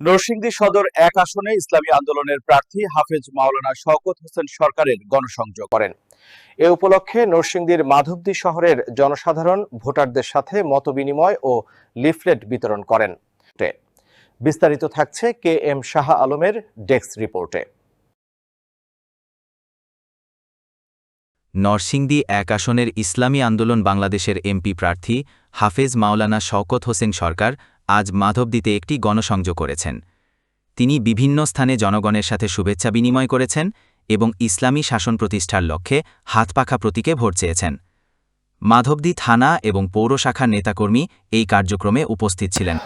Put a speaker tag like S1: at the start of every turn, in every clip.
S1: নরসিংদী সদর এক আসনে ইসলামী আন্দোলনের প্রার্থী হাফেজ মাওলানা শওকত হোসেন সরকারের গণসংযোগ করেন। এ উপলক্ষে নরসিংদীর মাধবদী শহরের জনসাধারণ ভোটারদের সাথে মতবিনিময় ও লিফলেট বিতরণ করেন। বিস্তারিত থাকছে কে এম শাহ আলমের ডেস্ক রিপোর্টে।
S2: নরসিংদী এক আসনের ইসলামী আন্দোলন বাংলাদেশের এমপি প্রার্থী হাফেজ মাওলানা শওকত হোসেন সরকার আজ মাধবদীতে একটি গণসংযোগ করেছেন। তিনি বিভিন্ন স্থানে জনগণের সাথে শুভেচ্ছা বিনিময় করেছেন এবং ইসলামী শাসন প্রতিষ্ঠার লক্ষ্যে হাতপাখা প্রতীকে ভোট চেয়েছেন। মাধবদী থানা এবং পৌর শাখার নেতাকর্মী এই কার্যক্রমে উপস্থিত ছিলেন।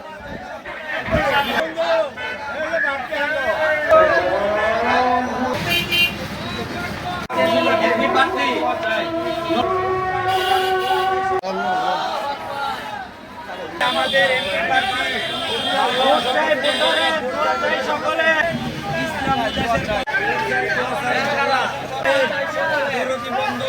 S3: আমাদের এমপি প্রার্থী ভোটটাই ভোটারে ভোটাই সকলে ইসলাম বন্ধু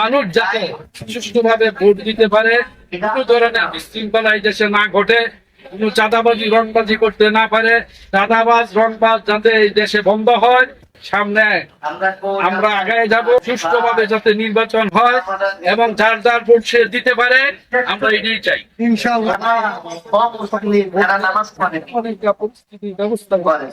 S3: মানুষ যাতে সুষ্ঠুভাবে ভোট দিতে পারে কোনো ধরনের বিশৃঙ্খলা এই দেশে না ঘটে কোনো চাঁদাবাজি রংবাজি করতে না পারে চাঁদাবাজ রংবাজ যাতে এই দেশে বন্ধ হয় সামনে আমরা আগায় যাব সুষ্ঠুভাবে যাতে নির্বাচন হয় এবং যার যার ভোট সে দিতে পারে আমরা এটাই চাই। পরিস্থিতি ব্যবস্থা করে।